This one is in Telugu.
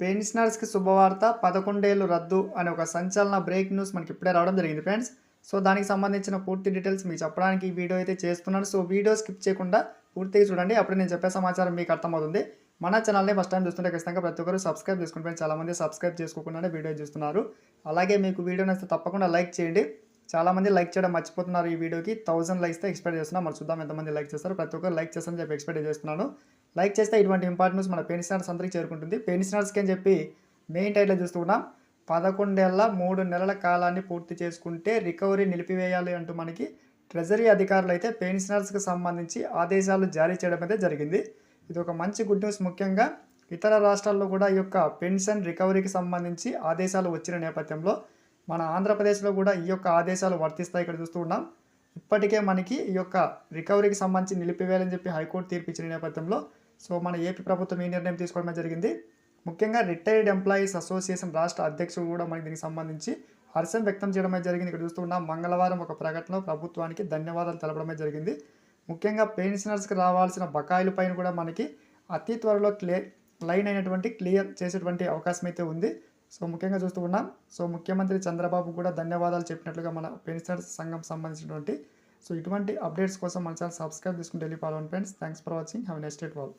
పెన్షనర్స్కి శుభవార్త పదకొండేళ్ళు రద్దు అనే ఒక సంచలన బ్రేక్ న్యూస్ మనకి ఇప్పుడే రావడం జరిగింది ఫ్రెండ్స్ సో దానికి సంబంధించిన పూర్తి డీటెయిల్స్ మీకు చెప్పడానికి ఈ వీడియో అయితే చేస్తున్నాను. సో వీడియో స్కిప్ చేయకుండా పూర్తిగా చూడండి. అప్పుడు నేను చెప్పే సమాచారం మీకు అర్థమవుతుంది. మన ఛానల్ని ఫస్ట్ టైం చూస్తుంటే ఖచ్చితంగా ప్రతి ఒక్కరు సబ్స్క్రైబ్ చేసుకుని ఫ్రెండ్స్ చాలామంది సబ్స్క్రైబ్ చేసుకోకుండానే వీడియో చూస్తున్నారు. అలాగే మీకు వీడియో నచ్చితే తప్పకుండా లైక్ చేయండి. చాలామంది లైక్ చేయడం మర్చిపోతున్నారు ఈ వీడియోకి థౌసండ్ లైక్స్ ఎక్స్పెక్ట్ చేస్తున్నాను మరి చూద్దాం ఎంతమంది లైక్ చేస్తారు. ప్రతి ఒక్కరు లైక్ చేస్తారని చెప్పి ఎక్స్పెక్ట్ చేస్తున్నాను. లైక్ చేస్తే ఇటువంటి ఇంపార్టెన్స్ మన పెన్షనర్స్ అందరికీ చేరుకుంటుంది. పెన్షనర్స్కి అని చెప్పి మెయిన్ టైట్లో చూస్తున్నాం. పదకొండేళ్ళ మూడు నెలల కాలాన్ని పూర్తి చేసుకుంటే రికవరీ నిలిపివేయాలి అంటూ మనకి ట్రెజరీ అధికారులు అయితే పెన్షనర్స్కి సంబంధించి ఆదేశాలు జారీ చేయడం అయితే జరిగింది. ఇది ఒక మంచి గుడ్ న్యూస్. ముఖ్యంగా ఇతర రాష్ట్రాల్లో కూడా ఈ యొక్క పెన్షన్ రికవరీకి సంబంధించి ఆదేశాలు వచ్చిన నేపథ్యంలో మన ఆంధ్రప్రదేశ్లో కూడా ఈ యొక్క ఆదేశాలు వర్తిస్తాయి. ఇక్కడ చూస్తూ ఉన్నాం. ఇప్పటికే మనకి ఈ యొక్క రికవరీకి సంబంధించి నిలిపివేయాలని చెప్పి హైకోర్టు తీర్పు ఇచ్చిన నేపథ్యంలో సో మన ఏపీ ప్రభుత్వం ఈ నిర్ణయం తీసుకోవడం జరిగింది. ముఖ్యంగా రిటైర్డ్ ఎంప్లాయీస్ అసోసియేషన్ రాష్ట్ర అధ్యక్షుడు కూడా మనకి దీనికి సంబంధించి హర్షం వ్యక్తం చేయడమే జరిగింది. ఇక్కడ చూస్తూ మంగళవారం ఒక ప్రకటనలో ప్రభుత్వానికి ధన్యవాదాలు తెలపడమే జరిగింది. ముఖ్యంగా పెన్షనర్స్కి రావాల్సిన బకాయిల పైన కూడా మనకి అతి త్వరలో క్లియర్ లైన్ అయినటువంటి క్లియర్ చేసేటువంటి అవకాశం అయితే ఉంది. సో ముఖ్యంగా చూస్తూ ఉన్నాం. సో ముఖ్యమంత్రి చంద్రబాబు కూడా ధన్యవాదాలు చెప్పినట్లుగా మన పెన్షనర్స్ సంఘం సంబంధించినటువంటి సో ఇటువంటి అప్డేట్స్ కోసం మన ఛానల్ సబ్స్క్రైబ్ చేసుకుని Delhi follow friends thanks for watching have next date wall